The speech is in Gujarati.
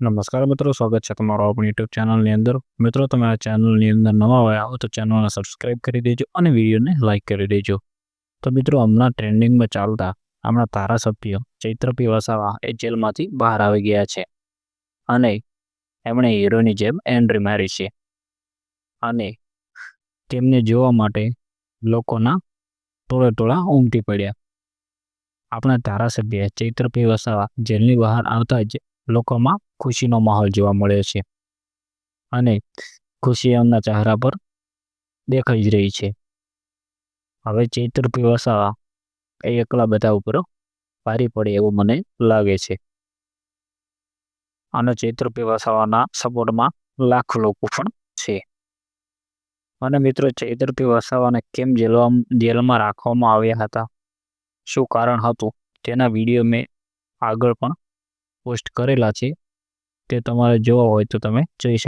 નમસ્કાર મિત્રો, સ્વાગત છે તમારો આપણી યુટ્યુબ ચેનલની અંદર. મિત્રો, તમે આ ચેનલની અંદર નવા હોય, આવો તો ચેનલને સબસ્ક્રાઈબ કરી દેજો અને વિડીયોને લાઇક કરી દેજો. તો મિત્રો, હમણાં ટ્રેન્ડિંગમાં ચાલતા હમણાં ધારાસભ્ય ચૈત્રપી વસાવા એ જેલમાંથી બહાર આવી ગયા છે. અને એમણે હીરોની જેમ એન્ટ્રી મારી છે. અને તેમને જોવા માટે લોકોના ટોળે ટોળા ઉમટી પડ્યા. આપણા ધારાસભ્ય ચૈત્રપી વસાવા જેલની બહાર આવતા જ લોકોમાં ખુશીનો માહોલ જોવા મળ્યો છે. અને ખુશી એમના ચહેરા પર દેખાઈ જ રહી છે. હવે ચૈત્રપી વસાવા એ એકલા બધા ઉપર ભારી પડે એવું મને લાગે છે. અને ચૈત્રપી વસાવાના સપોર્ટમાં લાખો લોકો પણ છે. અને મિત્રો ચૈત્રપી પીવાસાવાને કેમ જેલવા જેલમાં રાખવામાં આવ્યા હતા? શું કારણ હતું? તેના વીડિયો મેં આગળ પણ પોસ્ટ કરેલા છે. તે તમારે જોવા હોય તો તમે જોઈ શકો.